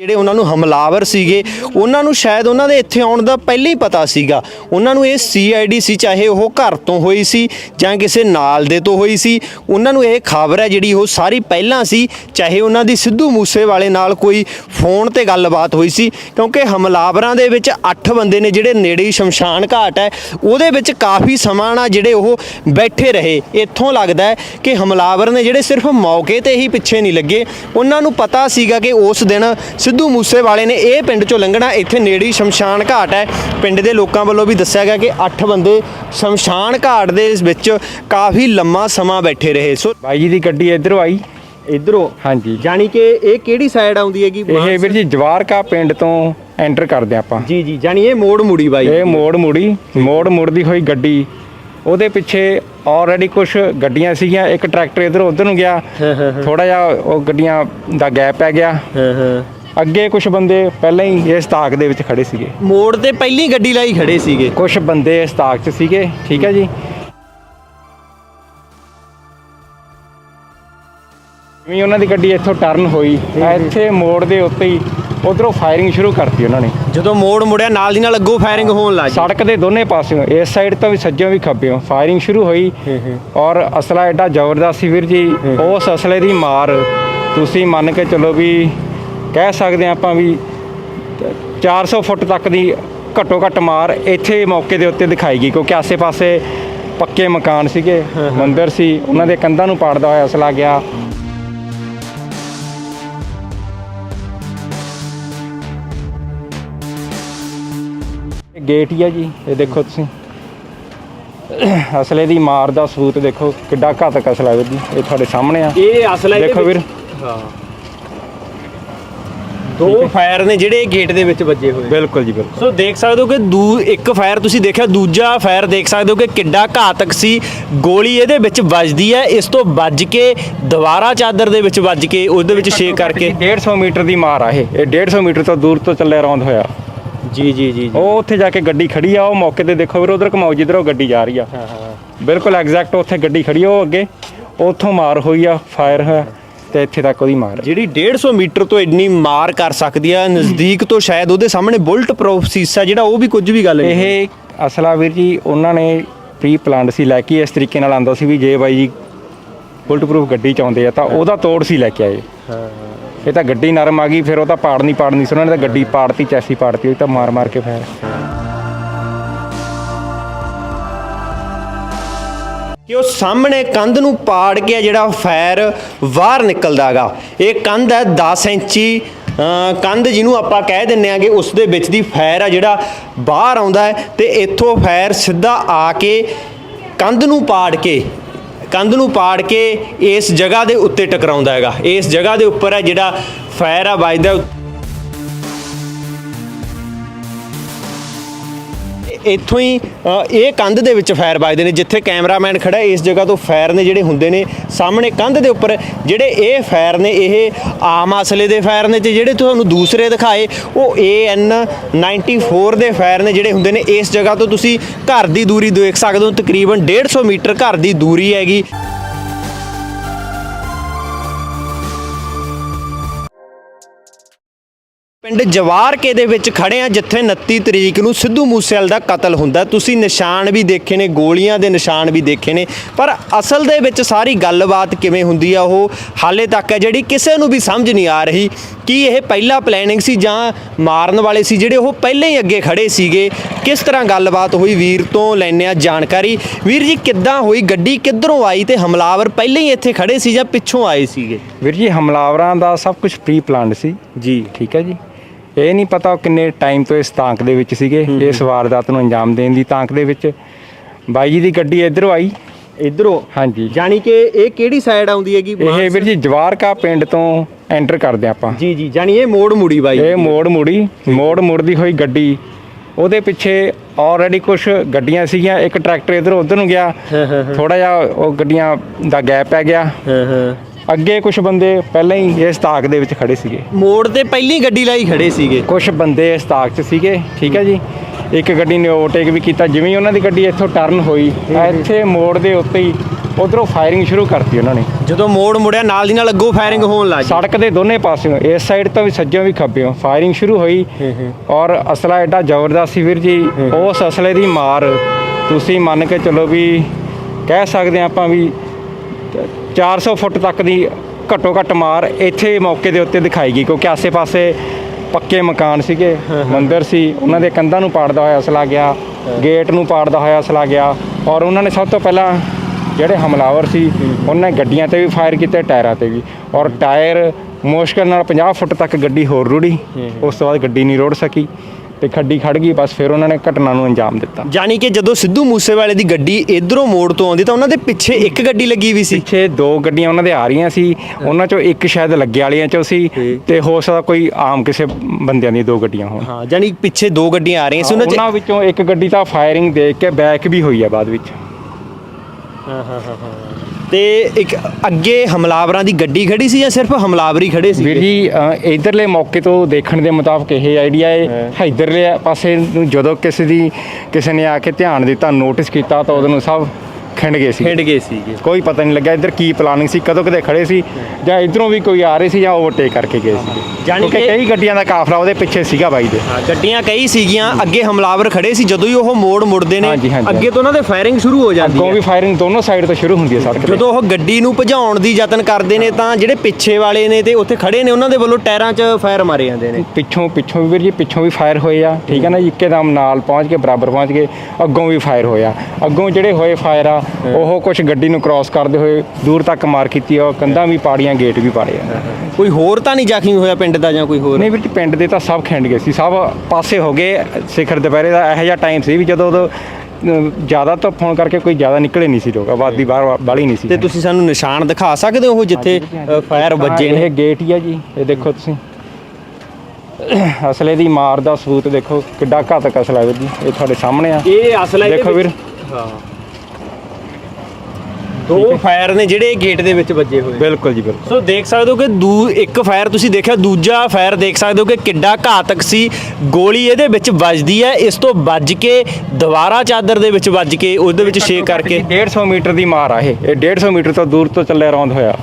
ਜਿਹੜੇ ਉਹਨਾਂ ਨੂੰ ਹਮਲਾਵਰ ਸੀਗੇ, ਉਹਨਾਂ ਨੂੰ ਸ਼ਾਇਦ ਉਹਨਾਂ ਦੇ ਇੱਥੇ ਆਉਣ ਦਾ ਪਹਿਲਾਂ ਹੀ ਪਤਾ ਸੀਗਾ। ਉਹਨਾਂ ਨੂੰ ਇਹ ਸੀਆਈਡੀ ਸੀ, ਚਾਹੇ ਉਹ ਘਰ ਤੋਂ ਹੋਈ ਸੀ ਜਾਂ ਕਿਸੇ ਨਾਲ ਦੇ ਤੋਂ ਹੋਈ ਸੀ। ਉਹਨਾਂ ਨੂੰ ਇਹ ਖਬਰ ਹੈ ਜਿਹੜੀ ਉਹ ਸਾਰੀ ਪਹਿਲਾਂ ਸੀ, ਚਾਹੇ ਉਹਨਾਂ ਦੀ ਸਿੱਧੂ ਮੂਸੇ ਵਾਲੇ ਨਾਲ ਕੋਈ ਫੋਨ ਤੇ ਗੱਲਬਾਤ ਹੋਈ ਸੀ, ਕਿਉਂਕਿ ਹਮਲਾਵਰਾਂ ਦੇ ਵਿੱਚ 8 ਬੰਦੇ ਨੇ ਜਿਹੜੇ ਨੇੜੇ ਹੀ ਸ਼ਮਸ਼ਾਨ ਘਾਟ ਹੈ, ਉਹਦੇ ਵਿੱਚ ਕਾਫੀ ਸਮਾਂ ਨਾ ਜਿਹੜੇ ਉਹ ਬੈਠੇ ਰਹੇ। ਇੱਥੋਂ ਲੱਗਦਾ ਹੈ ਕਿ ਹਮਲਾਵਰ ਨੇ ਜਿਹੜੇ ਸਿਰਫ ਮੌਕੇ ਤੇ ਹੀ ਪਿੱਛੇ ਨਹੀਂ ਲੱਗੇ, ਉਹਨਾਂ ਨੂੰ ਪਤਾ ਸੀਗਾ ਕਿ ਉਸ ਦਿਨ ਸਿੱਧੂ ਮੂਸੇ ਵਾਲੇ ਨੇ ਇਹ ਪਿੰਡ ਚੋਂ ਲੰਘਣਾ ਇੱਥੇ ਨੇੜੇ ਹੀ ਸ਼ਮਸ਼ਾਨ ਘਾਟ ਹੈ। ਪਿੰਡ ਦੇ ਲੋਕਾਂ ਵੱਲੋਂ ਵੀ ਦੱਸਿਆ ਗਿਆ ਕਿ 8 ਬੰਦੇ ਸ਼ਮਸ਼ਾਨ ਘਾਟ ਦੇ ਵਿੱਚ ਕਾਫੀ ਲੰਮਾ ਸਮਾਂ ਬੈਠੇ ਰਹੇ। ਸੋ ਬਾਈ ਜੀ ਦੀ ਗੱਡੀ ਇਧਰੋਂ ਆਈ। ਇਧਰੋਂ? ਹਾਂਜੀ। ਜਾਨੀ ਕਿ ਇਹ ਕਿਹੜੀ ਸਾਈਡ ਆਉਂਦੀ ਹੈਗੀ? ਇਹ ਵੀਰ ਜੀ ਜਵਾਰਕਾ ਪਿੰਡ ਤੋਂ ਐਂਟਰ ਕਰਦੇ ਆਪਾਂ। ਜੀ ਜੀ। ਜਾਨੀ ਇਹ ਮੋੜ ਮੁੜੀ ਬਾਈ। ਇਹ ਮੋੜ ਮੁੜੀ ਮੋੜ ਮੁੜਦੀ ਹੋਈ ਗੱਡੀ। ਉਹਦੇ ਪਿੱਛੇ ਆਲਰੇਡੀ ਕੁਝ ਗੱਡੀਆਂ ਸੀਗੀਆਂ। ਇੱਕ ਟਰੈਕਟਰ ਇਧਰ ਉਧਰ ਨੂੰ ਗਿਆ। ਥੋੜਾ ਜਿਹਾ ਉਹ ਗੱਡੀਆਂ ਦਾ ਗੈਪ ਪੈ ਗਿਆ। ਹਾਂ ਹਾਂ। ਅੱਗੇ ਕੁਝ ਬੰਦੇ ਪਹਿਲਾਂ ਹੀ ਇਸ ਤਾਕ ਦੇ ਵਿੱਚ ਖੜੇ ਸੀਗੇ। ਮੋੜ ਤੇ ਪਹਿਲੀ ਗੱਡੀ ਲਾਈ ਖੜੇ ਸੀਗੇ। ਕੁਝ ਬੰਦੇ ਇਸ ਤਾਕ 'ਚ ਸੀਗੇ ਠੀਕ ਹੈ ਜੀ? ਜਿਵੇਂ ਉਹਨਾਂ ਦੀ ਗੱਡੀ ਇੱਥੋਂ ਟਰਨ ਹੋਈ ਇੱਥੇ ਮੋੜ ਦੇ ਉੱਤੇ ਹੀ ਉਧਰੋਂ ਫਾਇਰਿੰਗ ਸ਼ੁਰੂ ਕਰਤੀ ਉਹਨਾਂ ਨੇ। ਜਦੋਂ ਮੋੜ ਮੁੜਿਆ ਨਾਲ ਦੀ ਨਾਲ ਅੱਗੋਂ ਫਾਇਰਿੰਗ ਹੋਣ ਲੱਗ ਸੜਕ ਦੇ ਦੋਨੇ ਪਾਸਿਓਂ ਇਸ ਸਾਈਡ ਤੋਂ ਵੀ ਸੱਜਿਓਂ ਵੀ ਖੱਬਿਓਂ ਫਾਇਰਿੰਗ ਸ਼ੁਰੂ ਹੋਈ। ਔਰ ਅਸਲਾ ਐਡਾ ਜ਼ਬਰਦਸਤ ਸੀ ਵੀਰ ਜੀ ਉਸ ਅਸਲੇ ਦੀ ਮਾਰ ਤੁਸੀਂ ਮੰਨ ਕੇ ਚੱਲੋ ਵੀ ਕਹਿ ਸਕਦੇ ਹਾਂ ਆਪਾਂ ਵੀ 400 ਫੁੱਟ ਤੱਕ ਦੀ ਘੱਟੋ ਘੱਟ ਮਾਰ ਇੱਥੇ ਮੌਕੇ ਦੇ ਉੱਤੇ ਦਿਖਾਈ ਗਈ ਕਿਉਂਕਿ ਆਸੇ-ਪਾਸੇ ਪੱਕੇ ਮਕਾਨ ਸੀਗੇ ਮੰਦਿਰ ਸੀ ਉਹਨਾਂ ਦੇ ਕੰਧਾਂ ਨੂੰ ਪਾੜਦਾ ਹੋਇਆ ਅਸਲਾ ਗਿਆ। ਇਹ ਗੇਟ ਹੀ ਆ ਜੀ ਇਹ ਦੇਖੋ ਤੁਸੀਂ। ਅਸਲੇ ਦੀ ਮਾਰ ਦਾ ਸਬੂਤ ਦੇਖੋ ਕਿੱਡਾ ਘਾਤਕ ਅਸਲਾ ਵੀਰ ਜੀ ਇਹ ਤੁਹਾਡੇ ਸਾਹਮਣੇ ਆ। ਇਹ ਅਸਲ ਦੇਖੋ ਵੀਰ। ਹਾਂ। ਦੋ ਫਾਇਰ ਨੇ ਜਿਹੜੇ ਗੇਟ ਦੇ ਵਿੱਚ ਵੱਜੇ ਹੋਏ। ਬਿਲਕੁਲ ਜੀ ਬਿਲਕੁਲ। ਸੋ ਦੇਖ ਸਕਦੇ ਹੋ ਕਿ ਦੂ ਇੱਕ ਫਾਇਰ ਤੁਸੀਂ ਦੇਖਿਆ ਦੂਜਾ ਫਾਇਰ ਦੇਖ ਸਕਦੇ ਹੋ ਕਿ ਕਿੱਡਾ ਘਾਤਕ ਸੀ। ਗੋਲੀ ਇਹਦੇ ਵਿੱਚ ਵੱਜਦੀ ਹੈ ਇਸ ਤੋਂ ਵੱਜ ਕੇ ਦੁਬਾਰਾ ਚਾਦਰ ਦੇ ਵਿੱਚ ਵੱਜ ਕੇ ਉਹਦੇ ਵਿੱਚ ਛੇਕ ਕਰਕੇ। 150 ਮੀਟਰ ਦੀ ਮਾਰ ਆ ਇਹ। ਇਹ 150 ਮੀਟਰ ਤੋਂ ਦੂਰ ਤੋਂ ਚੱਲਿਆ ਰੌਂਦ ਹੋਇਆ। ਜੀ ਜੀ ਜੀ ਉਹ ਉੱਥੇ ਜਾ ਕੇ ਗੱਡੀ ਖੜੀ ਆ ਉਹ ਮੌਕੇ ਤੇ ਦੇਖੋ ਵੀਰ ਉਧਰ ਕਮਾਓ ਜਿੱਧਰ ਉਹ ਗੱਡੀ ਜਾ ਰਹੀ ਆ। ਬਿਲਕੁਲ ਐਗਜ਼ੈਕਟ ਉੱਥੇ ਗੱਡੀ ਖੜੀ ਆ ਉਹ ਅੱਗੇ। ਉੱਥੋਂ ਮਾਰ ਹੋਈ ਆ ਫਾਇਰ ਹੋਇਆ। ਤੇ ਇੱਥੇ ਤੱਕ ਉਹਦੀ ਮਾਰ। ਹੈ। ਜਿਹੜੀ 150 ਮੀਟਰ ਤੋਂ ਇੰਨੀ ਮਾਰ ਕਰ ਸਕਦੀ ਆ ਨਜ਼ਦੀਕ ਤੋਂ ਸ਼ਾਇਦ ਉਹਦੇ ਸਾਹਮਣੇ ਬੁਲਟ ਪ੍ਰੂਫ ਸੀਸਾ ਜਿਹੜਾ ਉਹ ਵੀ ਕੁਝ ਵੀ ਗੱਲ ਨਹੀਂ ਇਹ ਅਸਲਾ ਵੀਰ ਜੀ ਉਹਨਾਂ ਨੇ ਪ੍ਰੀ ਪਲਾਨਡ ਸੀ ਲੈ ਕੇ ਇਸ ਤਰੀਕੇ ਨਾਲ ਆਂਦਾ ਸੀ ਵੀ ਜੇ ਬਾਈ ਜੀ ਬੁਲਟ ਪ੍ਰੂਫ ਗੱਡੀ ਚ ਆਉਂਦੇ ਆ ਤਾਂ ਉਹਦਾ ਤੋੜ ਸੀ ਲੈ ਕੇ ਆਏ। ਇਹ ਤਾਂ ਗੱਡੀ ਨਰਮ ਆ ਗਈ ਫਿਰ ਉਹ ਤਾਂ ਪਾੜਨੀ ਪਾੜਨੀ ਸੀ ਉਹਨਾਂ ਨੇ ਤਾਂ ਗੱਡੀ ਪਾੜਤੀ ਚੈਸੀ ਪਾੜਤੀ ਉਹ ਤਾਂ ਮਾਰ ਮਾਰ ਕੇ ਫਾਇਰ ਕਿ ਉਹ ਸਾਹਮਣੇ ਕੰਧ ਨੂੰ ਪਾੜ ਕੇ ਜਿਹੜਾ ਫਾਇਰ ਬਾਹਰ ਨਿਕਲਦਾਗਾ ਇਹ ਕੰਧ ਹੈ 10 ਇੰਚੀ ਕੰਧ ਜਿਹਨੂੰ ਆਪਾਂ ਕਹਿ ਦਿੰਨੇ ਆਗੇ ਉਸ ਦੇ ਵਿੱਚ ਦੀ ਫਾਇਰ ਆ ਜਿਹੜਾ ਬਾਹਰ ਆਉਂਦਾ ਹੈ ਤੇ ਇੱਥੋਂ ਫਾਇਰ ਸਿੱਧਾ ਆ ਕੇ ਕੰਧ ਨੂੰ ਪਾੜ ਕੇ, ਕੰਧ ਨੂੰ ਪਾੜ ਕੇ ਇਸ ਜਗ੍ਹਾ ਦੇ ਉੱਤੇ ਟਕਰਾਉਂਦਾ ਹੈਗਾ। ਇਸ ਜਗ੍ਹਾ ਦੇ ਉੱਪਰ ਹੈ ਜਿਹੜਾ ਫਾਇਰ ਆ, ਵੱਜਦਾ ਇੱਥੋਂ ਹੀ ਇਹ ਕੰਧ ਦੇ ਵਿੱਚ ਫਾਇਰ ਵੱਜਦੇ ਨੇ, ਜਿੱਥੇ ਕੈਮਰਾਮੈਨ ਖੜਾ ਇਸ ਜਗ੍ਹਾ ਤੋਂ ਫਾਇਰ ਨੇ ਜਿਹੜੇ ਹੁੰਦੇ ਨੇ, ਸਾਹਮਣੇ ਕੰਧ ਦੇ ਉੱਪਰ ਜਿਹੜੇ ਇਹ ਫਾਇਰ ਨੇ, ਇਹ ਆਮ ਅਸਲੇ ਦੇ ਫਾਇਰ ਨੇ, ਤੇ ਜਿਹੜੇ ਤੁਹਾਨੂੰ ਦੂਸਰੇ ਦਿਖਾਏ, ਉਹ AN 94 ਦੇ ਫਾਇਰ ਨੇ ਜਿਹੜੇ ਹੁੰਦੇ ਨੇ, ਇਸ ਜਗ੍ਹਾ ਤੋਂ ਤੁਸੀਂ ਘਰ ਦੀ ਦੂਰੀ ਦੇਖ ਸਕਦੇ ਹੋ, ਤਕਰੀਬਨ 150 ਮੀਟਰ ਘਰ ਦੀ ਦੂਰੀ ਹੈਗੀ। ਪਿੰਡ ਜਵਾਰਕੇ ਦੇ ਵਿੱਚ ਖੜੇ ਆ ਜਿੱਥੇ 29 ਤਰੀਕ ਨੂੰ ਸਿੱਧੂ ਮੂਸੇਵਾਲ ਦਾ ਕਤਲ ਹੁੰਦਾ ਤੁਸੀਂ ਨਿਸ਼ਾਨ ਵੀ ਦੇਖੇ ਨੇ ਗੋਲੀਆਂ ਦੇ ਨਿਸ਼ਾਨ ਵੀ ਦੇਖੇ ਨੇ ਪਰ ਅਸਲ ਦੇ ਵਿੱਚ ਸਾਰੀ ਗੱਲਬਾਤ ਕਿਵੇਂ ਹੁੰਦੀ ਆ ਉਹ ਹਾਲੇ ਤੱਕ ਹੈ ਜਿਹੜੀ ਕਿਸੇ ਨੂੰ ਵੀ ਸਮਝ ਨਹੀਂ ਆ ਰਹੀ ਕਿ ਇਹ ਪਹਿਲਾ ਪਲੈਨਿੰਗ ਸੀ ਜਾਂ ਮਾਰਨ ਵਾਲੇ ਸੀ ਜਿਹੜੇ ਉਹ ਪਹਿਲਾਂ ਹੀ ਅੱਗੇ ਖੜੇ ਸੀਗੇ। ਕਿਸ ਤਰ੍ਹਾਂ ਗੱਲਬਾਤ ਹੋਈ ਵੀਰ ਤੋਂ ਲੈਣੇ ਆ ਜਾਣਕਾਰੀ। ਵੀਰ ਜੀ ਕਿੱਦਾਂ ਹੋਈ ਗੱਡੀ? ਕਿੱਧਰੋਂ ਆਈ ਤੇ ਹਮਲਾਵਰ ਪਹਿਲਾਂ ਹੀ ਇੱਥੇ ਖੜੇ ਸੀ ਜਾਂ ਪਿੱਛੋਂ ਆਏ ਸੀਗੇ? ਵੀਰ ਜੀ ਹਮਲਾਵਰਾਂ ਦਾ ਸਭ ਕੁਝ ਪ੍ਰੀ ਪਲਾਨਡ ਸੀ। ਜੀ। ਠੀਕ ਹੈ ਜੀ। ਇਹ ਨਹੀਂ ਪਤਾ ਉਹ ਕਿੰਨੇ ਟਾਈਮ ਤੋਂ ਇਸ ਤਾਂਕ ਦੇ ਵਿੱਚ ਸੀਗੇ ਇਸ ਵਾਰਦਾਤ ਨੂੰ ਅੰਜਾਮ ਦੇਣ ਦੀ ਤਾਂਕ ਦੇ ਵਿੱਚ। ਬਾਈ ਜੀ ਦੀ ਗੱਡੀ ਇਧਰੋਂ ਆਈ। ਇਧਰੋਂ? ਹਾਂਜੀ। ਜਾਨੀ ਕਿ ਇਹ ਕਿਹੜੀ ਸਾਈਡ ਆਉਂਦੀ ਹੈਗੀ? ਇਹ ਵੀਰ ਜੀ ਜਵਾਰਕਾ ਪਿੰਡ ਤੋਂ ਐਂਟਰ ਕਰਦੇ ਆਪਾਂ। ਜੀ ਜੀ ਜਾਨੀ ਇਹ ਮੋੜ ਮੁੜੀ ਬਾਈ। ਇਹ ਮੋੜ ਮੁੜੀ ਮੋੜ ਮੁੜਦੀ ਹੋਈ ਗੱਡੀ। ਉਹਦੇ ਪਿੱਛੇ ਆਲਰੇਡੀ ਕੁਝ ਗੱਡੀਆਂ ਸੀਗੀਆਂ ਇੱਕ ਟਰੈਕਟਰ ਇਧਰ ਉਧਰ ਨੂੰ ਗਿਆ। ਥੋੜਾ ਜਿਹਾ ਉਹ ਗੱਡੀਆਂ ਦਾ ਗੈਪ ਪੈ ਗਿਆ। ਹਾਂ ਹਾਂ। ਅੱਗੇ ਕੁਝ ਬੰਦੇ ਪਹਿਲਾਂ ਹੀ ਇਸ ਤਾਕ ਦੇ ਵਿੱਚ ਖੜੇ ਸੀਗੇ। ਮੋੜ ਤੇ ਪਹਿਲੀ ਗੱਡੀ ਲਾਈ ਖੜੇ ਸੀਗੇ। ਕੁਝ ਬੰਦੇ ਇਸ ਤਾਕ 'ਚ ਸੀਗੇ ਠੀਕ ਹੈ ਜੀ? ਇੱਕ ਗੱਡੀ ਨੇ ਓਵਰਟੇਕ ਵੀ ਕੀਤਾ ਜਿਵੇਂ ਹੀ ਉਹਨਾਂ ਦੀ ਗੱਡੀ ਇੱਥੋਂ ਟਰਨ ਹੋਈ ਇੱਥੇ ਮੋੜ ਦੇ ਉੱਤੇ ਹੀ ਉਧਰੋਂ ਫਾਇਰਿੰਗ ਸ਼ੁਰੂ ਕਰਤੀ ਉਹਨਾਂ ਨੇ। ਜਦੋਂ ਮੋੜ ਮੁੜਿਆ ਨਾਲ ਦੀ ਨਾਲ ਅੱਗੋਂ ਫਾਇਰਿੰਗ ਹੋਣ ਲੱਗ ਸੜਕ ਦੇ ਦੋਨੇ ਪਾਸਿਓਂ ਇਸ ਸਾਈਡ ਤੋਂ ਵੀ ਸੱਜਿਓਂ ਵੀ ਖੱਬਿਓਂ ਫਾਇਰਿੰਗ ਸ਼ੁਰੂ ਹੋਈ। ਔਰ ਅਸਲਾ ਐਡਾ ਜ਼ਬਰਦਸਤ ਸੀ ਵੀਰ ਜੀ ਉਸ ਅਸਲੇ ਦੀ ਮਾਰ ਤੁਸੀਂ ਮੰਨ ਕੇ ਚੱਲੋ ਵੀ ਕਹਿ ਸਕਦੇ ਆਪਾਂ ਵੀ 400 ਫੁੱਟ ਤੱਕ ਦੀ ਘੱਟੋ ਘੱਟ ਮਾਰ ਇੱਥੇ ਮੌਕੇ ਦੇ ਉੱਤੇ ਦਿਖਾਈ ਗਈ ਕਿਉਂਕਿ ਆਸੇ-ਪਾਸੇ ਪੱਕੇ ਮਕਾਨ ਸੀਗੇ ਮੰਦਿਰ ਸੀ ਉਹਨਾਂ ਦੇ ਕੰਧਾਂ ਨੂੰ ਪਾੜਦਾ ਹੋਇਆ ਅਸਲਾ ਗਿਆ ਗੇਟ ਨੂੰ ਪਾੜਦਾ ਹੋਇਆ ਅਸਲਾ ਗਿਆ ਔਰ ਉਹਨਾਂ ਨੇ ਸਭ ਤੋਂ ਪਹਿਲਾਂ ਜਿਹੜੇ ਹਮਲਾਵਰ ਸੀ ਉਹਨਾਂ ਨੇ ਗੱਡੀਆਂ ਤੇ ਵੀ ਫਾਇਰ ਕੀਤੇ ਟਾਇਰਾਂ ਤੇ ਵੀ। ਔਰ ਟਾਇਰ ਮੁਸ਼ਕਲ ਨਾਲ 50 ਫੁੱਟ ਤੱਕ ਗੱਡੀ ਹੋਰ ਰੁੜੀ ਉਸ ਤੋਂ ਬਾਅਦ ਗੱਡੀ ਨਹੀਂ ਰੋੜ ਸਕੀ। ਤੇ ਖੱਡੀ ਖੜ ਗਈ ਬਸ ਫਿਰ ਉਹਨਾਂ ਨੇ ਘਟਨਾ ਨੂੰ ਅੰਜਾਮ ਦਿੱਤਾ। ਜਾਨੀ ਕਿ ਜਦੋਂ ਸਿੱਧੂ ਮੂਸੇਵਾਲੇ ਦੀ ਗੱਡੀ ਇਧਰੋਂ ਮੋੜ ਤੋਂ ਆਉਂਦੀ ਤਾਂ ਉਹਨਾਂ ਦੇ ਪਿੱਛੇ ਇੱਕ ਗੱਡੀ ਲੱਗੀ ਵੀ ਸੀ। ਪਿੱਛੇ ਦੋ ਗੱਡੀਆਂ ਉਹਨਾਂ ਦੇ ਆ ਰਹੀਆਂ ਸੀ ਉਹਨਾਂ ਚੋਂ ਇੱਕ ਸ਼ਾਇਦ ਲੱਗੇ ਵਾਲੀਆਂ ਚੋਂ ਸੀ ਤੇ ਹੋ ਸਕਦਾ ਕੋਈ ਆਮ ਕਿਸੇ ਬੰਦਿਆਂ ਦੀਆਂ ਦੋ ਗੱਡੀਆਂ ਹੋਣ। ਹਾਂ ਜਾਨੀ ਪਿੱਛੇ ਦੋ ਗੱਡੀਆਂ ਆ ਰਹੀਆਂ ਸੀ ਉਹਨਾਂ 'ਚ ਉਹਨਾਂ ਵਿੱਚੋਂ ਇੱਕ ਗੱਡੀ ਤਾਂ ਫਾਇਰਿੰਗ ਦੇਖ ਕੇ ਬੈਕ ਵੀ ਹੋਈ ਆ ਬਾਅਦ ਵਿੱਚ। ਤੇ ਇੱਕ ਅੱਗੇ ਹਮਲਾਵਰਾਂ ਦੀ ਗੱਡੀ ਖੜੀ ਸੀ ਜਾਂ ਸਿਰਫ ਹਮਲਾਵਰੀ ਖੜੇ ਸੀ? ਵੀਰ ਜੀ ਅ, ਇਧਰਲੇ ਮੌਕੇ ਤੋਂ ਦੇਖਣ ਦੇ ਮੁਤਾਬਕ ਇਹ ਆਈਡੀਆ ਹੈ। ਇਧਰਲੇ ਪਾਸੇ ਨੂੰ ਜਦੋਂ ਕਿਸੇ ਦੀ ਕਿਸੇ ਨੇ ਆ ਕੇ ਧਿਆਨ ਦਿੱਤਾ ਨੋਟਿਸ ਕੀਤਾ ਤਾਂ ਉਹਨੂੰ ਸਭ ਖਿੰਡ ਗਏ ਸੀ ਖਿੰਡ ਗਏ ਸੀਗੇ। ਕੋਈ ਪਤਾ ਨਹੀਂ ਲੱਗਿਆ ਇੱਧਰ ਕੀ ਪਲਾਨਿੰਗ ਸੀ ਕਦੋਂ ਕਦੇ ਖੜੇ ਸੀ ਜਾਂ ਇਧਰੋਂ ਵੀ ਕੋਈ ਆ ਰਹੇ ਸੀ ਜਾਂ ਓਵਰਟੇਕ ਕਰਕੇ ਗਏ ਸੀ। ਜਾਣੀ ਕਿਉਂਕਿ ਕਿ- ਕਈ ਗੱਡੀਆਂ ਦਾ ਕਾਫਲਾ ਉਹਦੇ ਪਿੱਛੇ ਸੀਗਾ ਬਾਈ ਦੇ। ਹਾਂ ਗੱਡੀਆਂ ਕਈ ਸੀਗੀਆਂ ਅੱਗੇ ਹਮਲਾਵਰ ਖੜੇ ਸੀ ਜਦੋਂ ਹੀ ਉਹ ਮੋੜ ਮੁੜਦੇ ਨੇ ਹਾਂਜੀ, ਹਾਂਜੀ। ਅੱਗੇ ਤੋਂ ਉਹਨਾਂ ਦੇ ਫਾਇਰਿੰਗ ਸ਼ੁਰੂ ਹੋ ਜਾਂਦੀ ਅੱਗੋਂ ਹੈ। ਵੀ ਫਾਇਰਿੰਗ ਦੋਨੋਂ ਸਾਈਡ ਤੋਂ ਸ਼ੁਰੂ ਹੁੰਦੀ ਹੈ ਸੜਕ ਤੇ। ਜਦੋਂ ਉਹ ਗੱਡੀ ਨੂੰ ਭਜਾਉਣ ਦੀ ਯਤਨ ਕਰਦੇ ਨੇ ਤਾਂ ਜਿਹੜੇ ਪਿੱਛੇ ਵਾਲੇ ਨੇ ਤੇ ਉੱਥੇ ਖੜੇ ਨੇ ਉਹਨਾਂ ਦੇ ਵੱਲੋਂ ਟਾਇਰਾਂ 'ਚ ਫਾਇਰ ਮਾਰੇ ਜਾਂਦੇ ਨੇ। ਪਿੱਛੋਂ ਪਿੱਛੋਂ ਵੀ ਵੀਰ ਜੀ ਪਿੱਛੋਂ ਵੀ ਫਾਇਰ ਹੋਏ ਆ ਠੀਕ ਹੈ ਨਾ ਜੀ? ਇੱਕਦਮ ਨਾਲ ਪਹੁੰਚ ਕੇ ਬਰਾਬਰ ਪਹੁੰਚ ਗਏ ਅੱਗੋਂ ਵੀ ਫਾਇਰ ਹੋਇਆ। ਅੱਗੋਂ ਜਿਹੜੇ ਹੋਏ ਫਾਇਰ ਆ ਉਹ ਕੁਝ ਗੱਡੀ ਨੂੰ ਕ੍ਰਾਸ ਕਰਦੇ ਹੋਏ ਦੂਰ ਤੱਕ ਮਾਰ ਕੀਤੀ ਆ ਕੰਧਾਂ ਵੀ ਪਾੜੀਆਂ ਗੇਟ ਵੀ ਪਾੜੇ ਆ। ਕੋਈ ਹੋਰ ਤਾਂ ਨਹੀਂ ਜ਼ਖਮੀ ਹੋਇਆ ਪਿੰਡ ਦਾ ਜਾਂ ਕੋਈ ਹੋਰ? ਨਹੀਂ ਵੀਰ ਪਿੰਡ ਦੇ ਤਾਂ ਸਭ ਖਿੰਡ ਗਏ ਸੀ ਸਭ ਪਾਸੇ ਹੋ ਗਏ। ਸਿਖਰ ਦੁਪਹਿਰੇ ਦਾ ਇਹੋ ਜਿਹਾ ਟਾਈਮ ਸੀ ਵੀ ਜਦੋਂ ਉਦੋਂ ਜ਼ਿਆਦਾ ਤਾਂ ਫੋਨ ਕਰਕੇ ਕੋਈ ਜ਼ਿਆਦਾ ਨਿਕਲੇ ਨਹੀਂ ਸੀ ਲੋਕ ਆਬਾਦੀ ਬਾਹਰ ਬਾਲੀ ਨਹੀਂ ਸੀ। ਤੇ ਤੁਸੀਂ ਸਾਨੂੰ ਨਿਸ਼ਾਨ ਦਿਖਾ ਸਕਦੇ ਹੋ ਉਹ ਜਿੱਥੇ ਫਾਇਰ ਵੱਜੇ ਨੇ? ਇਹ ਗੇਟ ਹੀ ਆ ਜੀ ਇਹ ਦੇਖੋ ਤੁਸੀਂ। ਅਸਲੇ ਦੀ ਮਾਰ ਦਾ ਸਬੂਤ ਦੇਖੋ ਕਿੱਡਾ ਘਾਤਕ ਅਸਲਾ ਵੀਰ ਜੀ ਇਹ ਤੁਹਾਡੇ ਸਾਹਮਣੇ ਆ। ਇਹ ਅਸਲ ਦੇਖੋ ਵੀਰ। ਹਾਂ। ਦੋ ਫਾਇਰ ਨੇ ਜਿਹੜੇ ਗੇਟ ਦੇ ਵਿੱਚ ਵੱਜੇ ਹੋਏ। ਬਿਲਕੁਲ ਜੀ ਬਿਲਕੁਲ। ਸੋ ਦੇਖ ਸਕਦੇ ਹੋ ਕਿ ਦੂ ਇੱਕ ਫਾਇਰ ਤੁਸੀਂ ਦੇਖਿਆ ਦੂਜਾ ਫਾਇਰ ਦੇਖ ਸਕਦੇ ਹੋ ਕਿ ਕਿੱਡਾ ਘਾਤਕ ਸੀ। ਗੋਲੀ ਇਹਦੇ ਵਿੱਚ ਵੱਜਦੀ ਹੈ ਇਸ ਤੋਂ ਵੱਜ ਕੇ ਦੁਬਾਰਾ ਚਾਦਰ ਦੇ ਵਿੱਚ ਵੱਜ ਕੇ ਉਹਦੇ ਵਿੱਚ ਛੇਕ ਕਰਕੇ 150 ਮੀਟਰ ਦੀ ਮਾਰ ਆ ਇਹ। ਇਹ 150 ਮੀਟਰ ਤੋਂ ਦੂਰ ਤੋਂ ਚੱਲਿਆ ਰੌਂਦ ਹੋਇਆ।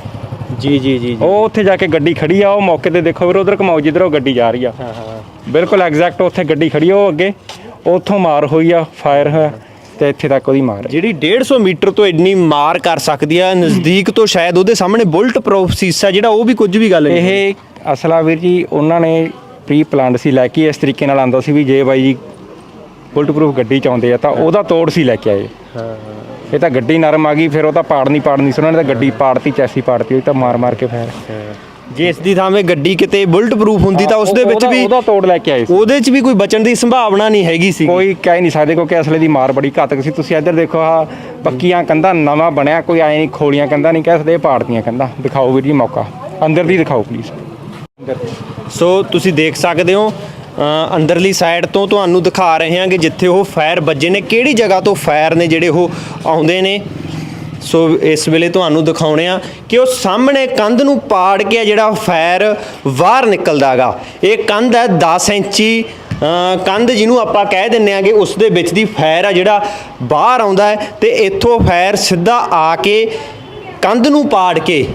ਜੀ ਜੀ ਜੀ ਉਹ ਉੱਥੇ ਜਾ ਕੇ ਗੱਡੀ ਖੜੀ ਆ ਉਹ ਮੌਕੇ ਤੇ ਦੇਖੋ ਵੀਰ ਉਧਰ ਕਮਾਓ ਜਿੱਧਰ ਉਹ ਗੱਡੀ ਜਾ ਰਹੀ ਆ। ਹਾਂ ਹਾਂ। ਬਿਲਕੁਲ ਐਗਜ਼ੈਕਟ ਉੱਥੇ ਗੱਡੀ ਖੜੀ ਆ ਉਹ ਅੱਗੇ। ਉੱਥੋਂ ਮਾਰ ਹੋਈ ਆ ਫਾਇਰ ਹੋਇਆ। ਤੇ ਇੱਥੇ ਤੱਕ ਉਹਦੀ ਮਾਰ ਹੈ। ਜਿਹੜੀ 150 ਮੀਟਰ ਤੋਂ ਇੰਨੀ ਮਾਰ ਕਰ ਸਕਦੀ ਆ ਨਜ਼ਦੀਕ ਤੋਂ ਸ਼ਾਇਦ ਉਹਦੇ ਸਾਹਮਣੇ ਬੁਲਟ ਪ੍ਰੂਫ ਸੀਸਾ ਜਿਹੜਾ ਉਹ ਵੀ ਕੁਝ ਵੀ ਗੱਲ ਨਹੀਂ ਇਹ ਅਸਲਾ ਵੀਰ ਜੀ ਉਹਨਾਂ ਨੇ ਪ੍ਰੀ ਪਲਾਨਡ ਸੀ ਲੈ ਕੇ ਇਸ ਤਰੀਕੇ ਨਾਲ ਆਂਦਾ ਸੀ ਵੀ ਜੇ ਬਾਈ ਜੀ ਬੁਲਟ ਪ੍ਰੂਫ ਗੱਡੀ ਚ ਆਉਂਦੇ ਆ ਤਾਂ ਉਹਦਾ ਤੋੜ ਸੀ ਲੈ ਕੇ ਆਏ। ਇਹ ਤਾਂ ਗੱਡੀ ਨਰਮ ਆ ਗਈ ਫਿਰ ਉਹ ਤਾਂ ਪਾੜਨੀ ਪਾੜਨੀ ਸੀ ਉਹਨਾਂ ਨੇ ਤਾਂ ਗੱਡੀ ਪਾੜਤੀ ਚੈਸੀ ਪਾੜਤੀ ਉਹ ਤਾਂ ਮਾਰ ਮਾਰ ਕੇ ਫੇਰ ਜੇ ਇਸ ਦੀ ਥਾਵੇਂ ਗੱਡੀ ਕਿਤੇ ਬੁਲਟ ਪ੍ਰੂਫ ਹੁੰਦੀ ਤਾਂ ਉਸ ਦੇ ਵਿੱਚ ਵੀ ਉਹਦਾ ਤੋੜ ਲੈ ਕੇ ਆਏ ਸੀ। ਉਹਦੇ 'ਚ ਵੀ ਕੋਈ ਬਚਣ ਦੀ ਸੰਭਾਵਨਾ ਨਹੀਂ ਹੈਗੀ ਸੀ। ਕੋਈ ਕਹਿ ਨਹੀਂ ਸਕਦੇ ਕਿਉਂਕਿ ਅਸਲੇ ਦੀ ਮਾਰ ਬੜੀ ਘਾਤਕ ਸੀ। ਤੁਸੀਂ ਇੱਧਰ ਦੇਖੋ ਆ ਪੱਕੀਆਂ ਕੰਧਾਂ ਨਵਾਂ ਬਣਿਆ ਕੋਈ ਆਏ ਨਹੀਂ ਖੋਲੀਆਂ ਕੰਧਾਂ ਨਹੀਂ ਕਹਿ ਸਕਦੇ ਇਹ ਪਾੜਤੀਆਂ ਕੰਧਾਂ। ਦਿਖਾਓ ਵੀਰ ਜੀ ਮੌਕਾ। ਅੰਦਰ ਦੀ ਦਿਖਾਓ ਪਲੀਜ਼ ਸੋ ਤੁਸੀਂ ਦੇਖ ਸਕਦੇ ਹੋ ਅੰਦਰਲੀ ਸਾਈਡ ਤੋਂ ਤੁਹਾਨੂੰ ਦਿਖਾ ਰਹੇ ਹਾਂ ਕਿ ਜਿੱਥੇ ਉਹ ਫਾਇਰ ਵੱਜੇ ਨੇ ਕਿਹੜੀ ਜਗ੍ਹਾ ਤੋਂ ਫਾਇਰ ਨੇ ਜਿਹੜੇ ਉਹ ਆਉਂਦੇ ਨੇ। ਸੋ ਇਸ ਵੇਲੇ ਤੁਹਾਨੂੰ ਦਿਖਾਉਣੇ ਆ ਕਿ ਉਹ ਸਾਹਮਣੇ ਕੰਧ ਨੂੰ ਪਾੜ ਕੇ ਜਿਹੜਾ ਫਾਇਰ ਬਾਹਰ ਨਿਕਲਦਾਗਾ ਇਹ ਕੰਧ ਹੈ 10 ਇੰਚੀ ਕੰਧ ਜਿਹਨੂੰ ਆਪਾਂ ਕਹਿ ਦਿੰਨੇ ਆ ਕਿ ਉਸ ਦੇ ਵਿੱਚ ਦੀ ਫਾਇਰ ਆ ਜਿਹੜਾ ਬਾਹਰ ਆਉਂਦਾ ਹੈ ਤੇ ਇੱਥੋਂ ਫਾਇਰ ਸਿੱਧਾ ਆ ਕੇ ਕੰਧ ਨੂੰ ਪਾੜ ਕੇ,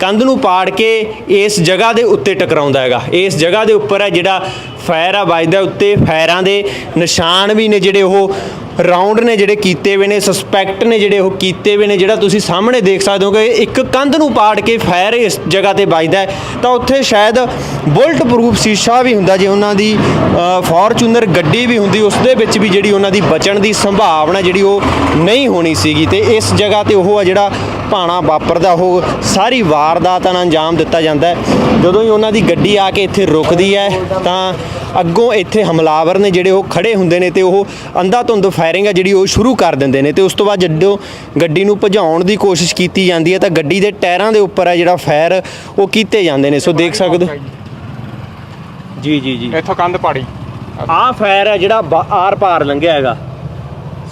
ਕੰਧ ਨੂੰ ਪਾੜ ਕੇ ਇਸ ਜਗ੍ਹਾ ਦੇ ਉੱਤੇ ਟਕਰਾਉਂਦਾ ਹੈਗਾ। ਇਸ ਜਗ੍ਹਾ ਦੇ ਉੱਪਰ ਹੈ ਜਿਹੜਾ ਫਾਇਰ ਆ, ਵੱਜਦਾ ਉੱਤੇ ਫਾਇਰਾਂ ਦੇ ਨਿਸ਼ਾਨ ਵੀ ਨੇ ਜਿਹੜੇ ਉਹ ਰਾਉਂਡ ਨੇ ਜਿਹੜੇ ਕੀਤੇ ਹੋਏ ਨੇ ਸਸਪੈਕਟ ਨੇ ਜਿਹੜੇ ਉਹ ਕੀਤੇ ਹੋਏ ਨੇ, ਜਿਹੜਾ ਤੁਸੀਂ ਸਾਹਮਣੇ ਦੇਖ ਸਕਦੇ ਹੋ ਕਿ ਇੱਕ ਕੰਧ ਨੂੰ ਪਾੜ ਕੇ ਫਾਇਰ ਇਸ ਜਗ੍ਹਾ ਤੇ ਵੱਜਦਾ ਹੈ। ਤਾਂ ਉੱਥੇ ਸ਼ਾਇਦ ਬੁਲਟ ਪ੍ਰੂਫ ਸ਼ੀਸ਼ਾ ਵੀ ਹੁੰਦਾ ਜੇ ਉਹਨਾਂ ਦੀ ਫੋਰਚੂਨਰ ਗੱਡੀ ਵੀ ਹੁੰਦੀ, ਉਸ ਦੇ ਵਿੱਚ ਵੀ ਜਿਹੜੀ ਉਹਨਾਂ ਦੀ ਬਚਣ ਦੀ ਸੰਭਾਵਨਾ ਜਿਹੜੀ ਉਹ ਨਹੀਂ ਹੋਣੀ ਸੀਗੀ। ਤੇ ਇਸ ਜਗ੍ਹਾ ਤੇ ਉਹ ਆ ਜਿਹੜਾ ਭਾਣਾ ਵਾਪਰਦਾ ਉਹ ਸਾਰੀ ਵਾਰਦਾਤਾਂ ਨੂੰ ਅੰਜਾਮ ਦਿੱਤਾ ਜਾਂਦਾ ਹੈ। ਜਦੋਂ ਹੀ ਉਹਨਾਂ ਦੀ ਗੱਡੀ ਆ ਕੇ ਇੱਥੇ ਰੁਕਦੀ ਹੈ ਤਾਂ ਅੱਗੋਂ ਇੱਥੇ ਹਮਲਾਵਰ ਨੇ ਜਿਹੜੇ ਉਹ ਖੜੇ ਹੁੰਦੇ ਨੇ ਤੇ ਉਹ ਅੰਧਾਧੁੰਦ ਫਾਇਰਿੰਗ ਹੈ ਜਿਹੜੀ ਉਹ ਸ਼ੁਰੂ ਕਰ ਦਿੰਦੇ ਨੇ ਤੇ ਉਸ ਤੋਂ ਬਾਅਦ ਜਦੋਂ ਗੱਡੀ ਨੂੰ ਭਜਾਉਣ ਦੀ ਕੋਸ਼ਿਸ਼ ਕੀਤੀ ਜਾਂਦੀ ਹੈ ਤਾਂ ਗੱਡੀ ਦੇ ਟਾਇਰਾਂ ਦੇ ਉੱਪਰ ਹੈ ਜਿਹੜਾ ਫਾਇਰ ਉਹ ਕੀਤੇ ਜਾਂਦੇ ਨੇ। ਸੋ ਦੇਖ ਸਕਦੇ ਹੋ। ਜੀ ਜੀ ਜੀ। ਇੱਥੋਂ ਕੰਧ ਪਾੜੀ। ਆਹ ਫਾਇਰ ਹੈ ਜਿਹੜਾ ਆਰ ਪਾਰ ਲੰਘਿਆ ਹੈਗਾ।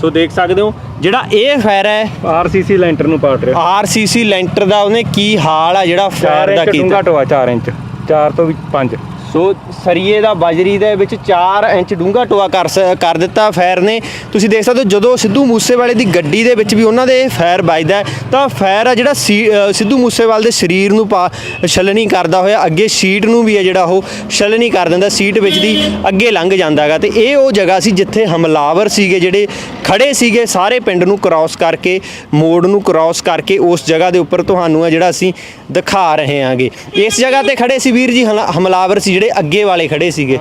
ਸੋ ਦੇਖ ਸਕਦੇ ਹੋ ਜਿਹੜਾ ਇਹ ਫਾਇਰ ਹੈ ਆਰਸੀਸੀ ਲੈਂਟਰ ਨੂੰ ਪਾੜ ਰਿਹਾ। ਆਰਸੀਸੀ ਲੈਂਟਰ ਦਾ ਉਹਨੇ ਕੀ ਹਾਲ ਆ ਜਿਹੜਾ ਫਾਇਰ ਦਾ ਇੰਚ ਕੀਤਾ? ਡੂੰਘਾ ਟੋਆ 4 ਇੰਚ। 4 ਤੋਂ ਵੀ 5 ਸੋ ਸਰੀਏ ਦਾ ਬਜਰੀ ਦੇ ਵਿੱਚ 4 ਇੰਚ ਡੂੰਘਾ ਟੋਆ ਕਰ ਸ- ਕਰ ਦਿੱਤਾ ਫਾਇਰ ਨੇ। ਤੁਸੀਂ ਦੇਖ ਸਕਦੇ ਹੋ, ਜਦੋਂ ਸਿੱਧੂ ਮੂਸੇਵਾਲੇ ਦੀ ਗੱਡੀ ਦੇ ਵਿੱਚ ਵੀ ਉਹਨਾਂ ਦੇ ਫਾਇਰ ਵੱਜਦਾ ਤਾਂ ਫਾਇਰ ਆ ਜਿਹੜਾ ਸੀ- ਸਿੱਧੂ ਮੂਸੇਵਾਲੇ ਦੇ ਸਰੀਰ ਨੂੰ ਪਾ, ਛਲਣੀ ਕਰਦਾ ਹੋਇਆ, ਅੱਗੇ ਸੀਟ ਨੂੰ ਵੀ ਹੈ ਜਿਹੜਾ ਉਹ ਛਲਣੀ ਕਰ ਦਿੰਦਾ, ਸੀਟ ਵਿੱਚ ਦੀ ਅੱਗੇ ਲੰਘ ਜਾਂਦਾ ਜਾਂਦਾਗਾ ਤੇ ਇਹ ਉਹ ਜਗ੍ਹਾ ਸੀ ਜਿੱਥੇ ਹਮਲਾਵਰ ਸੀਗੇ ਜਿਹੜੇ ਖੜੇ ਸੀਗੇ, ਸਾਰੇ ਪਿੰਡ ਨੂੰ ਕ੍ਰਾਸ ਕਰਕੇ, ਮੋੜ ਨੂੰ ਕ੍ਰਾਸ ਕਰਕੇ ਉਸ ਜਗ੍ਹਾ ਦੇ ਉੱਪਰ ਤੁਹਾਨੂੰ ਆ ਜਿਹੜਾ ਅਸੀਂ ਦਿਖਾ ਰਹੇ ਹਾਂਗੇ। ਇਸ ਜਗ੍ਹਾ ਤੇ ਖੜੇ ਸੀ ਵੀਰ ਜੀ ਹਲਾ- ਹਮਲਾਵਰ ਸੀ ਜਿਹੜੇ ਅੱਗੇ ਵਾਲੇ ਖੜੇ ਸੀਗੇ।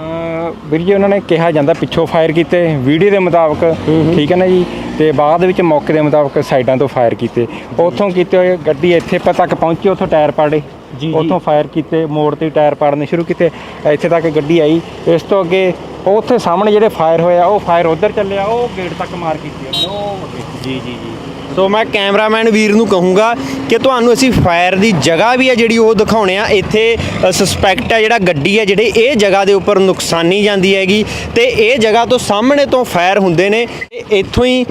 ਵੀਰ ਜੀ ਉਹਨਾਂ ਨੇ ਕਿਹਾ ਜਾਂਦਾ ਪਿੱਛੋਂ ਫਾਇਰ ਕੀਤੇ ਵੀਡੀਓ ਦੇ ਮੁਤਾਬਕ ਠੀਕ ਹੈ ਨਾ ਜੀ? ਤੇ ਬਾਅਦ ਵਿੱਚ ਮੌਕੇ ਦੇ ਮੁਤਾਬਕ ਸਾਈਡਾਂ ਤੋਂ ਫਾਇਰ ਕੀਤੇ। ਉੱਥੋਂ ਕੀਤੇ ਹੋਏ ਗੱਡੀ ਇੱਥੇ ਤੱਕ ਪਹੁੰਚੀ ਉੱਥੋਂ ਟਾਇਰ ਪਾੜੇ। ਉੱਥੋਂ ਫਾਇਰ ਕੀਤੇ ਮੋੜ ਤੇ ਟਾਇਰ ਪਾੜਨੇ ਸ਼ੁਰੂ ਕੀਤੇ। ਇੱਥੇ ਤੱਕ ਗੱਡੀ ਆਈ। ਇਸ ਤੋਂ ਅੱਗੇ ਉਹ ਉੱਥੇ ਸਾਹਮਣੇ ਜਿਹੜੇ ਫਾਇਰ ਹੋਇਆ ਉਹ ਫਾਇਰ ਉਧਰ ਚੱਲਿਆ ਉਹ ਗੇਟ ਤੱਕ ਮਾਰ ਕੀਤੀ। ਉਹ ਜੀ ਜੀ ਜੀ। ਸੋ ਮੈਂ ਕੈਮਰਾਮੈਨ ਵੀਰ ਨੂੰ ਕਹੂੰਗਾ ਕਿ ਤੁਹਾਨੂੰ ਅਸੀਂ ਫਾਇਰ ਦੀ ਜਗ੍ਹਾ ਵੀ ਹੈ ਜਿਹੜੀ ਉਹ ਦਿਖਾਉਣੇ ਆ। ਇੱਥੇ ਸਸਪੈਕਟ ਹੈ ਜਿਹੜਾ ਗੱਡੀ ਹੈ ਜਿਹੜੇ ਇਹ ਜਗ੍ਹਾ ਦੇ ਉੱਪਰ ਨੁਕਸਾਨੀ ਜਾਂਦੀ ਹੈਗੀ ਤੇ ਇਹ ਜਗ੍ਹਾ ਤੋਂ ਸਾਹਮਣੇ ਤੋਂ ਫਾਇਰ ਹੁੰਦੇ ਨੇ। ਇੱਥੋਂ ਹੀ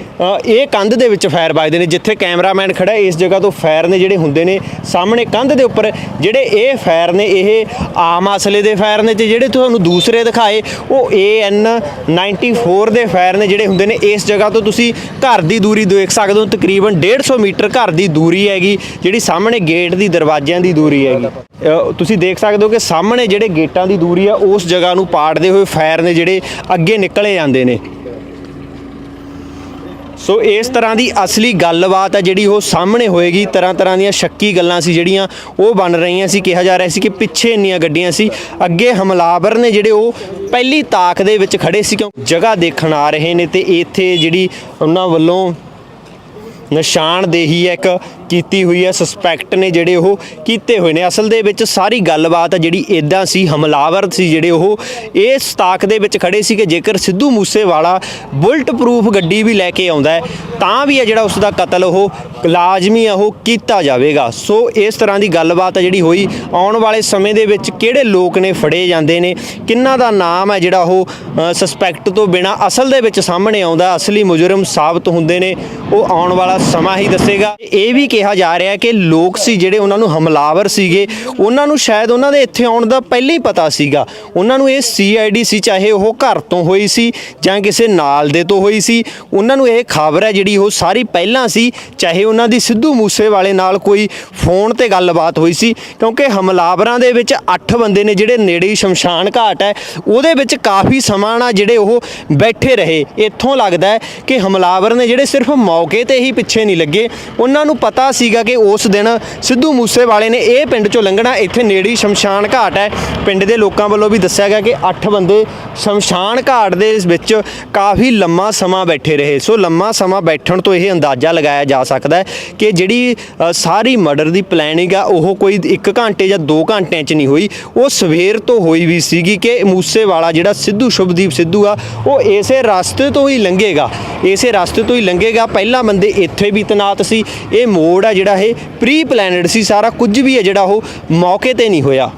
ਇਹ ਕੰਧ ਦੇ ਵਿੱਚ ਫਾਇਰ ਵੱਜਦੇ ਨੇ ਜਿੱਥੇ ਕੈਮਰਾਮੈਨ ਖੜਾ ਇਸ ਜਗ੍ਹਾ ਤੋਂ ਫਾਇਰ ਨੇ ਜਿਹੜੇ ਹੁੰਦੇ ਨੇ ਸਾਹਮਣੇ ਕੰਧ ਦੇ ਉੱਪਰ ਜਿਹੜੇ ਇਹ ਫਾਇਰ ਨੇ, ਇਹ ਆਮ ਅਸਲੇ ਦੇ ਫਾਇਰ ਨੇ ਤੇ ਜਿਹੜੇ ਤੁਹਾਨੂੰ ਦੂਸਰੇ ਦਿਖਾਏ, ਉਹ AN 94 ਦੇ ਫਾਇਰ ਨੇ ਜਿਹੜੇ ਹੁੰਦੇ ਨੇ। ਇਸ ਜਗ੍ਹਾ ਤੋਂ ਤੁਸੀਂ ਘਰ ਦੀ ਦੂਰੀ ਦੇਖ ਸਕਦੇ ਹੋ, ਤਕਰੀਬਨ 150 ਮੀਟਰ ਘਰ ਦੀ ਦੂਰੀ ਹੈਗੀ, ਜਿਹੜੀ ਸਾਹਮਣੇ ਗੇਟ ਦੀ ਦਰਵਾਜ਼ਿਆਂ ਦੀ ਦੂਰੀ ਹੈਗੀ। ਤੁਸੀਂ ਦੇਖ ਸਕਦੇ ਹੋ ਕਿ ਸਾਹਮਣੇ ਜਿਹੜੇ ਗੇਟਾਂ ਦੀ ਦੂਰੀ ਆ, ਉਸ ਜਗ੍ਹਾ ਨੂੰ ਪਾੜਦੇ ਹੋਏ ਫਾਇਰ ਨੇ ਜਿਹੜੇ ਅੱਗੇ ਨਿਕਲੇ ਜਾਂਦੇ ਨੇ। ਸੋ ਇਸ ਤਰ੍ਹਾਂ ਦੀ ਅਸਲੀ ਗੱਲਬਾਤ ਹੈ ਜਿਹੜੀ ਉਹ ਸਾਹਮਣੇ ਹੋਏਗੀ, ਤਰ੍ਹਾਂ ਤਰ੍ਹਾਂ ਦੀਆਂ ਸ਼ੱਕੀ ਗੱਲਾਂ ਸੀ ਜਿਹੜੀਆਂ ਉਹ ਬਣ ਰਹੀਆਂ ਸੀ, ਕਿਹਾ ਜਾ ਰਿਹਾ ਸੀ ਕਿ ਪਿੱਛੇ ਇੰਨੀਆਂ ਗੱਡੀਆਂ ਸੀ, ਅੱਗੇ ਹਮਲਾਵਰ ਨੇ ਜਿਹੜੇ ਉਹ ਪਹਿਲੀ ਤਾਕ ਦੇ ਵਿੱਚ ਖੜੇ ਸੀ, ਕਿਉਂ ਜਗ੍ਹਾ ਦੇਖਣ ਆ ਰਹੇ ਨੇ ਤੇ ਇੱਥੇ ਜਿਹੜੀ ਉਹਨਾਂ ਵੱਲੋਂ ਨਿਸ਼ਾਨਦੇਹੀ ਹੈ ਇੱਕ ਕੀਤੀ ਹੋਈ ਹੈ ਸਸਪੈਕਟ ਨੇ ਜਿਹੜੇ ਉਹ ਕੀਤੇ ਹੋਏ ਨੇ। ਅਸਲ ਦੇ ਵਿੱਚ ਸਾਰੀ ਗੱਲਬਾਤ ਜਿਹੜੀ ਇਦਾਂ ਸੀ, ਹਮਲਾਵਰ ਸੀ ਜਿਹੜੇ ਉਹ ਇਸ ਤਾਕ ਦੇ ਵਿੱਚ ਖੜੇ ਸੀ ਕਿ ਜੇਕਰ ਸਿੱਧੂ ਮੂਸੇਵਾਲਾ ਬੁਲਟ ਪ੍ਰੂਫ ਗੱਡੀ ਵੀ ਲੈ ਕੇ ਆਉਂਦਾ ਹੈ, ਤਾਂ ਵੀ ਹੈ ਜਿਹੜਾ ਉਸ ਦਾ ਕਤਲ ਉਹ ਲਾਜ਼ਮੀ ਆ, ਉਹ ਕੀਤਾ ਜਾਵੇਗਾ। ਸੋ ਇਸ ਤਰ੍ਹਾਂ ਦੀ ਗੱਲਬਾਤ ਜਿਹੜੀ ਹੋਈ, ਆਉਣ ਵਾਲੇ ਸਮੇਂ ਦੇ ਵਿੱਚ ਕਿਹੜੇ ਲੋਕ ਨੇ ਫੜੇ ਜਾਂਦੇ ਨੇ, ਕਿੰਨਾ ਦਾ ਨਾਮ ਹੈ ਜਿਹੜਾ ਉਹ ਸਸਪੈਕਟ ਤੋਂ ਬਿਨਾ ਅਸਲ ਦੇ ਵਿੱਚ ਸਾਹਮਣੇ ਆਉਂਦਾ, ਅਸਲੀ ਮੁਜਰਮ ਸਾਬਤ ਹੁੰਦੇ ਨੇ, ਉਹ ਆਉਣ ਵਾਲਾ ਸਮਾਂ ਹੀ ਦੱਸੇਗਾ। ਇਹ ਵੀ ਕਿਹਾ ਜਾ ਰਿਹਾ ਕਿ ਲੋਕ ਸੀ ਜਿਹੜੇ ਉਹਨਾਂ ਨੂੰ ਹਮਲਾਵਰ ਸੀਗੇ, ਉਹਨਾਂ ਨੂੰ ਸ਼ਾਇਦ ਉਹਨਾਂ ਦੇ ਇੱਥੇ ਆਉਣ ਦਾ ਪਹਿਲਾਂ ਹੀ ਪਤਾ ਸੀਗਾ। ਉਹਨਾਂ ਨੂੰ ਇਹ ਸੀਆਈਡੀ ਸੀ, ਚਾਹੇ ਉਹ ਘਰ ਤੋਂ ਹੋਈ ਸੀ ਜਾਂ ਕਿਸੇ ਨਾਲ ਦੇ ਤੋਂ ਹੋਈ ਸੀ। ਉਹਨਾਂ ਨੂੰ ਇਹ ਖਬਰ ਹੈ ਜਿਹੜੀ ਉਹ ਸਾਰੀ ਪਹਿਲਾਂ ਸੀ, ਚਾਹੇ ਉਹਨਾਂ ਦੀ ਸਿੱਧੂ ਮੂਸੇ ਵਾਲੇ ਨਾਲ ਕੋਈ ਫੋਨ ਤੇ ਗੱਲਬਾਤ ਹੋਈ ਸੀ, ਕਿਉਂਕਿ ਹਮਲਾਵਰਾਂ ਦੇ ਵਿੱਚ 8 ਬੰਦੇ ਨੇ ਜਿਹੜੇ ਨੇੜੇ ਹੀ ਸ਼ਮਸ਼ਾਨ ਘਾਟ ਹੈ, ਉਹਦੇ ਵਿੱਚ ਕਾਫੀ ਸਮਾਂ ਨਾਲ ਜਿਹੜੇ ਉਹ ਬੈਠੇ ਰਹੇ। ਇੱਥੋਂ ਲੱਗਦਾ ਕਿ ਹਮਲਾਵਰ ਨੇ ਜਿਹੜੇ ਸਿਰਫ ਮੌਕੇ ਤੇ ਹੀ ਪਿੱਛੇ ਨਹੀਂ ਲੱਗੇ, ਉਹਨਾਂ ਨੂੰ ਪਤਾ ਸੀਗਾ ਕਿ ਉਸ ਦਿਨ ਸਿੱਧੂ ਮੂਸੇਵਾਲੇ ਨੇ ਇਹ ਪਿੰਡ ਚੋਂ ਲੰਘਣਾ, ਇੱਥੇ ਨੇੜੀ ਸ਼ਮਸ਼ਾਨ ਘਾਟ ਹੈ। ਪਿੰਡ ਦੇ ਲੋਕਾਂ ਵੱਲੋਂ ਵੀ ਦੱਸਿਆ ਗਿਆ ਕਿ 8 ਬੰਦੇ ਸ਼ਮਸ਼ਾਨ ਘਾਟ ਦੇ ਵਿੱਚ ਕਾਫੀ ਲੰਮਾ ਸਮਾਂ ਬੈਠੇ ਰਹੇ। ਸੋ ਲੰਮਾ ਸਮਾਂ ਬੈਠਣ ਤੋਂ ਇਹ ਅੰਦਾਜ਼ਾ ਲਗਾਇਆ ਜਾ ਸਕਦਾ ਹੈ ਕਿ ਜਿਹੜੀ ਸਾਰੀ ਮਰਡਰ ਦੀ ਪਲੈਨਿੰਗ ਆ, ਉਹ ਕੋਈ 1 ਘੰਟੇ ਜਾਂ 2 ਘੰਟਿਆਂ 'ਚ ਨਹੀਂ ਹੋਈ। ਉਹ ਸਵੇਰ ਤੋਂ ਹੋਈ ਵੀ ਸੀਗੀ ਕਿ ਮੂਸੇਵਾਲਾ ਜਿਹੜਾ ਸਿੱਧੂ, ਸ਼ੁਭਦੀਪ ਸਿੱਧੂ ਆ, ਉਹ ਇਸੇ ਰਸਤੇ ਤੋਂ ਹੀ ਲੰਘੇਗਾ। ਇਸੇ ਰਸਤੇ ਤੋਂ ਹੀ ਲੰਘੇਗਾ। ਪਹਿਲਾਂ ਬੰਦੇ ਇੱਥੇ ਵੀ ਤਨਾਤ ਸੀ। ਇਹ ਮੋੜ ਆ ਜਿਹੜਾ ਇਹ ਪ੍ਰੀ ਪਲੈਨਡ ਸੀ, ਸਾਰਾ ਕੁਝ ਵੀ ਹੈ ਜਿਹੜਾ ਉਹ ਮੌਕੇ ਤੇ ਨਹੀਂ ਹੋਇਆ।